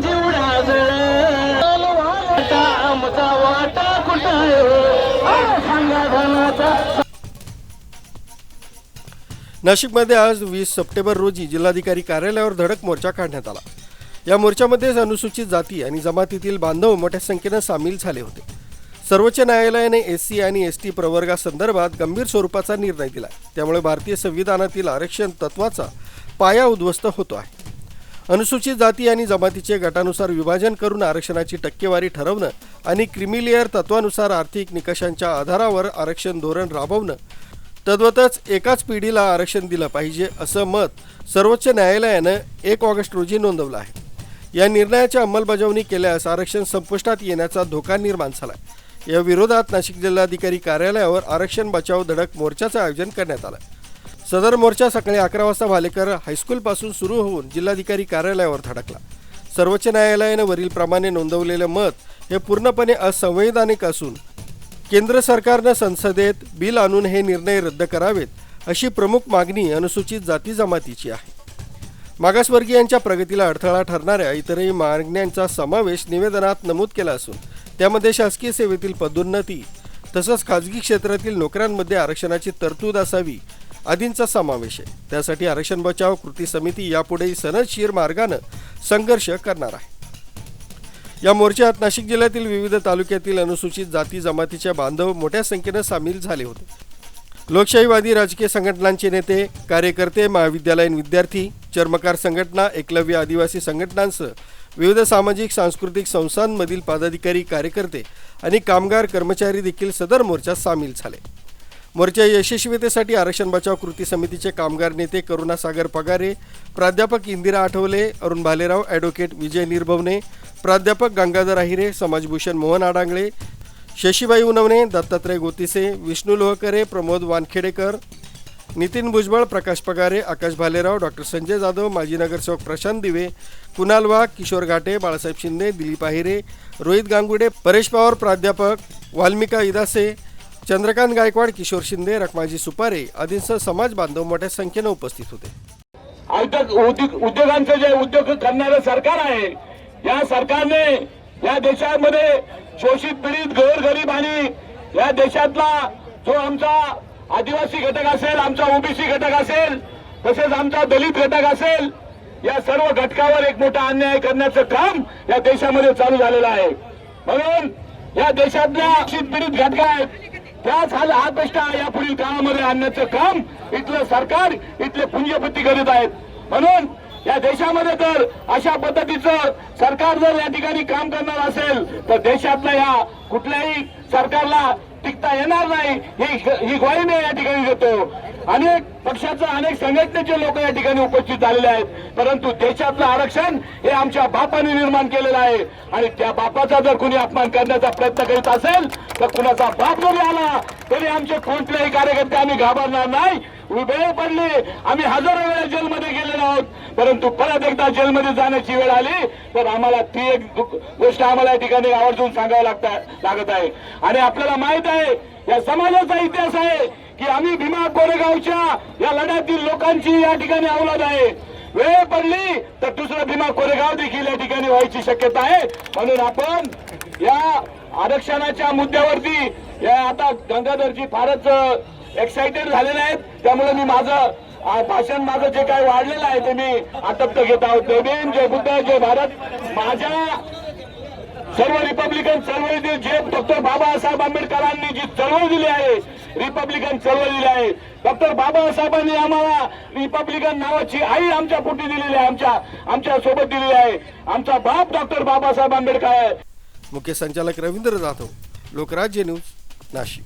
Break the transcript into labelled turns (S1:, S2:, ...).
S1: जळ आमचा वाटा कुठं सांगा धनाचा
S2: नाशिकमध्ये आज वीस सप्टेंबर रोजी जिल्हाधिकारी कार्यालयावर धडक मोर्चा काढण्यात आला. या मोर्चामध्ये अनुसूचित जाती आणि जमातीतील बांधव मोठ्या संख्येनं सामील झाले होते. सर्वोच्च न्यायालयाने एस सी आणि एस टी प्रवर्गासंदर्भात गंभीर स्वरूपाचा निर्णय दिला. त्यामुळे भारतीय संविधानातील आरक्षण तत्वाचा पाया उद्ध्वस्त होतो आहे. अनुसूचित जाती आणि जमातीचे गटानुसार विभाजन करून आरक्षणाची टक्केवारी ठरवणं आणि क्रिमिलेअर तत्वानुसार आर्थिक निकषांच्या आधारावर आरक्षण धोरण राबवणं तद्वतच एकाच पिढीला आरक्षण दिलं पाहिजे असं मत सर्वोच्च न्यायालयानं एक ऑगस्ट रोजी नोंदवलं आहे. या निर्णयाची अंमलबजावणी केल्यास आरक्षण संपुष्टात येण्याचा धोका निर्माण झाला या विरोधात नाशिक जिल्हाधिकारी कार्यालयावर आरक्षण बचाव धडक मोर्चाचं आयोजन करण्यात आलं. सदर मोर्चा सकाळी अकरा वाजता भालेकर हायस्कूलपासून सुरू होऊन जिल्हाधिकारी कार्यालयावर धडकला. सर्वोच्च न्यायालयानं वरीलप्रमाणे नोंदवलेलं मत हे पूर्णपणे असंवैधानिक असून केंद्र सरकारनं संसदेत बिल आणून हे निर्णय रद्द करावेत अशी प्रमुख मागणी अनुसूचित जाती जमातीची आहे. मागासवर्गीयांच्या प्रगतीला अडथळा ठरणाऱ्या इतरही मागण्यांचा समावेश निवेदनात नमूद केला असून त्यामध्ये शासकीय सेवेतील पदोन्नती तसंच खाजगी क्षेत्रातील नोकऱ्यांमध्ये आरक्षणाची तरतूद असावी आदींचा समावेश आहे. त्यासाठी आरक्षण बचाव कृती समिती यापुढेही सनदशीर मार्गानं संघर्ष करणार आहे. या मोर्चात नाशिक जिल्ह्यातील विविध तालुक्यातील अनुसूचित जाती जमातीच्या बांधव मोठ्या संख्येनं सामील झाले होते. लोकशाहीवादी राजकीय संघटनांचे नेते कार्यकर्ते महाविद्यालयीन विद्यार्थी चर्मकार संघटना एकलव्य आदिवासी संघटनांसह विविध सामाजिक सांस्कृतिक संस्थांमधील पदाधिकारी कार्यकर्ते आणि कामगार कर्मचारी देखील सदर मोर्चात सामील झाले. मोर्चा यशस्वीतेसाठी आरक्षण बचाव कृती समितीचे कामगार नेते करुणासागर पगारे प्राध्यापक इंदिरा आठवले अरुण भालेराव ॲडव्होकेट विजय निर्भवने प्राध्यापक गंगाधर आहिरे समाजभूषण मोहन आडांगळे शशीबाई उनवणे दत्तात्रय गोतिसे विष्णू लोहकरे प्रमोद वानखेडेकर नितीन भुजबळ प्रकाश पगारे आकाश भालेराव डॉक्टर संजय जाधव माजी नगरसेवक प्रशांत दिवे कुणाल वाघ किशोर घाटे बाळासाहेब शिंदे दिलीप आहिरे रोहित गांगुडे परेश पवार प्राध्यापक वाल्मिका इदासे चंद्रकांत गायकवाड किशोर शिंदे रखमाजी सुपारे आदींसह समाज बांधव मोठ्या संख्येनं उपस्थित होते.
S1: उद्योगांचं जे उद्योग करणारं सरकार आहे या सरकारने या देशामध्ये शोषित पीडित गोरगरीब आणि या देशातला जो आमचा आदिवासी घटक असेल आमचा ओबीसी घटक असेल तसेच आमचा दलित घटक असेल या सर्व घटकावर एक मोठा अन्याय करण्याचं काम या देशामध्ये चालू झालेलं आहे. म्हणून या देशातल्या शोषित पीडित घटक आहेत त्याच हा हातष्टा या पुढील काळामध्ये आणण्याचं काम इथलं सरकार इथले पुंजपती करीत आहेत. म्हणून या देशामध्ये तर अशा पद्धतीचं सरकार जर या ठिकाणी काम करणार असेल तर देशातल्या या कुठल्याही सरकारला टिकता येणार नाही. ही ग्वाही मी या ठिकाणी देतो. अनेक पक्षाचं अनेक संघटनेचे लोक या ठिकाणी उपस्थित झालेले आहेत. परंतु देशातलं आरक्षण हे आमच्या बापाने निर्माण केलेलं आहे. आणि त्या बापाचा जर कुणी अपमान करण्याचा प्रयत्न करीत असेल तर कुणाचा बाप जरी आला तरी आमचे कोणत्याही कार्यकर्ते आम्ही घाबरणार नाही. वेळ पडली. आम्ही हजारो वेळा जेलमध्ये गेलेलो आहोत. परंतु परत एकदा जेलमध्ये जाण्याची वेळ आली तर आम्हाला ती एक गोष्ट आम्हाला या ठिकाणी आवर्जून सांगावं लागता लागत आहे. आणि आपल्याला माहीत आहे या समाजाचा इतिहास आहे की आम्ही भीमा कोरेगावच्या या लढ्यातील लोकांची या ठिकाणी अवलाद आहे. वेळ पडली तर दुसरं भीमा कोरेगाव देखील या ठिकाणी व्हायची शक्यता आहे. म्हणून आपण या आरक्षणाच्या मुद्द्यावरती या आता गंगाधरजी फारच एक्साइटेड झालेले आहेत. त्यामुळे मी माझं भाषण माझं जे काय वाढलेलं आहे ते मी आटप्त घेत आहोत. जय भीम जय बुद्ध जय भारत. माझ्या सर्व रिपब्लिकन चळवळीतील जे डॉक्टर बाबासाहेब आंबेडकरांनी जी चळवळ दिली आहे रिपब्लिकन चळवळ दिली आहे डॉक्टर बाबासाहेबांनी आम्हाला रिपब्लिकन नावाची आई आमच्या पोटी दिलेली आहे आमच्या आमच्यासोबत दिलेली आहे. आमचा बाप डॉक्टर बाबासाहेब आंबेडकर आहे.
S2: मुख्य संचालक रवींद्र जाधव लोकराज्य न्यूज नाशिक.